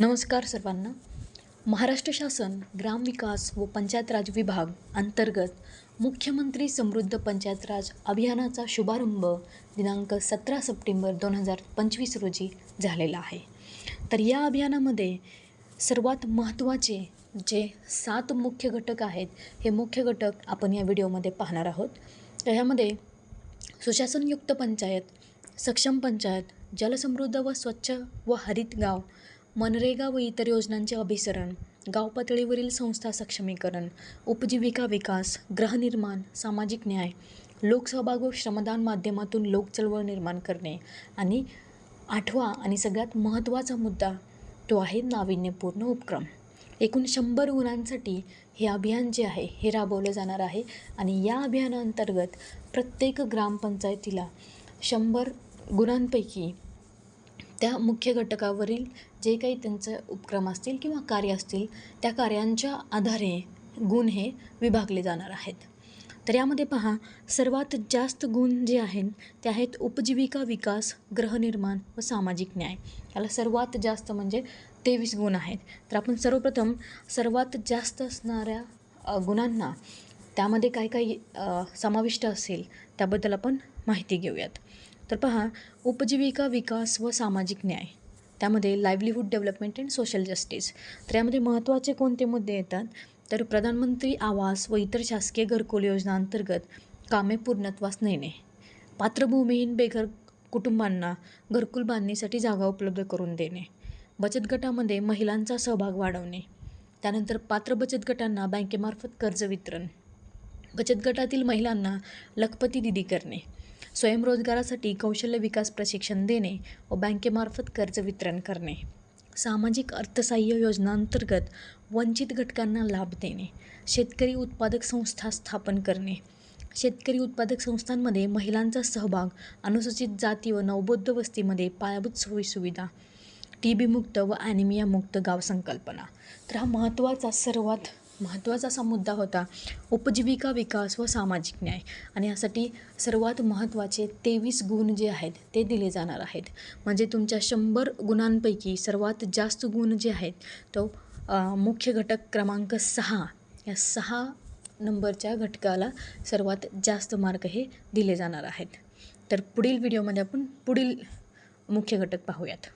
नमस्कार सर्वांना. महाराष्ट्र शासन ग्रामविकास व पंचायत राज विभाग अंतर्गत मुख्यमंत्री समृद्ध पंचायत राज अभियानाचा शुभारंभ दिनांक सतरा सप्टेंबर दोन हजार पंचवीस रोजी झालेला आहे. तर या अभियानामध्ये सर्वात महत्त्वाचे जे सात मुख्य घटक आहेत हे मुख्य घटक आपण या व्हिडिओमध्ये पाहणार आहोत. तर ह्यामध्ये सुशासनयुक्त पंचायत सक्षम पंचायत जलसमृद्ध व स्वच्छ व हरित गाव मनरेगा व इतर योजनांचे अभिसरण गाव पातळीवरील संस्था सक्षमीकरण उपजीविका विकास गृहनिर्माण सामाजिक न्याय लोकसहभाग व श्रमदान माध्यमातून लोकचळवळ निर्माण करणे आणि आठवा आणि सगळ्यात महत्त्वाचा मुद्दा तो आहे नाविन्यपूर्ण उपक्रम. एकूण शंभर गुणांसाठी हे अभियान जे आहे हे राबवलं जाणार आहे आणि या अभियानांतर्गत प्रत्येक ग्रामपंचायतीला शंभर गुणांपैकी त्या मुख्य घटकावरील जे काही त्यांचं उपक्रम असतील किंवा कार्य असतील त्या कार्यांच्या आधारे गुण हे विभागले जाणार आहेत. तर यामध्ये पहा सर्वात जास्त गुण जे आहेत ते आहेत उपजीविका विकास गृहनिर्माण व सामाजिक न्याय. याला सर्वात जास्त म्हणजे तेवीस गुण आहेत. तर आपण सर्वप्रथम सर्वात जास्त असणाऱ्या गुणांना त्यामध्ये काय काय समाविष्ट असेल त्याबद्दल आपण माहिती घेऊयात. तर पहा उपजीविका विकास व सामाजिक न्याय. त्यामध्ये livelihood development and social justice तर यामध्ये महत्त्वाचे कोणते मुद्दे येतात? तर प्रधानमंत्री आवास व इतर शासकीय घरकुल योजनांतर्गत कामे पूर्णत्वास नेणे. पात्रभूमीहीन बेघर कुटुंबांना घरकुल बांधणीसाठी जागा उपलब्ध करून देणे. बचत गटामध्ये महिलांचा सहभाग वाढवणे. त्यानंतर पात्र बचत गटांना बँकेमार्फत कर्ज वितरण. बचत गटातील महिलांना लखपती दिदी करणे. स्वयंरोजगारासाठी कौशल्य विकास प्रशिक्षण देणे व बँकेमार्फत कर्ज वितरण करणे. सामाजिक अर्थसहाय्य योजनांतर्गत वंचित घटकांना लाभ देणे. शेतकरी उत्पादक संस्था स्थापन करणे. शेतकरी उत्पादक संस्थांमध्ये महिलांचा सहभाग अनुसूचित जाती व नवबौद्ध वस्तीमध्ये पायाभूत सोयीसुविधा टी बीमुक्त व ॲनिमियामुक्त गाव संकल्पना. तर हा महत्त्वाचा सर्वात महत्त्वाचा असा मुद्दा होता उपजीविका विकास व सामाजिक न्याय. आणि यासाठी सर्वात महत्त्वाचे तेवीस गुण जे आहेत ते दिले जाणार आहेत. म्हणजे तुमच्या शंभर गुणांपैकी सर्वात जास्त गुण जे आहेत तो मुख्य घटक क्रमांक सहा. या सहा नंबरच्या घटकाला सर्वात जास्त मार्क हे दिले जाणार आहेत. तर पुढील व्हिडिओमध्ये आपण पुढील मुख्य घटक पाहूयात.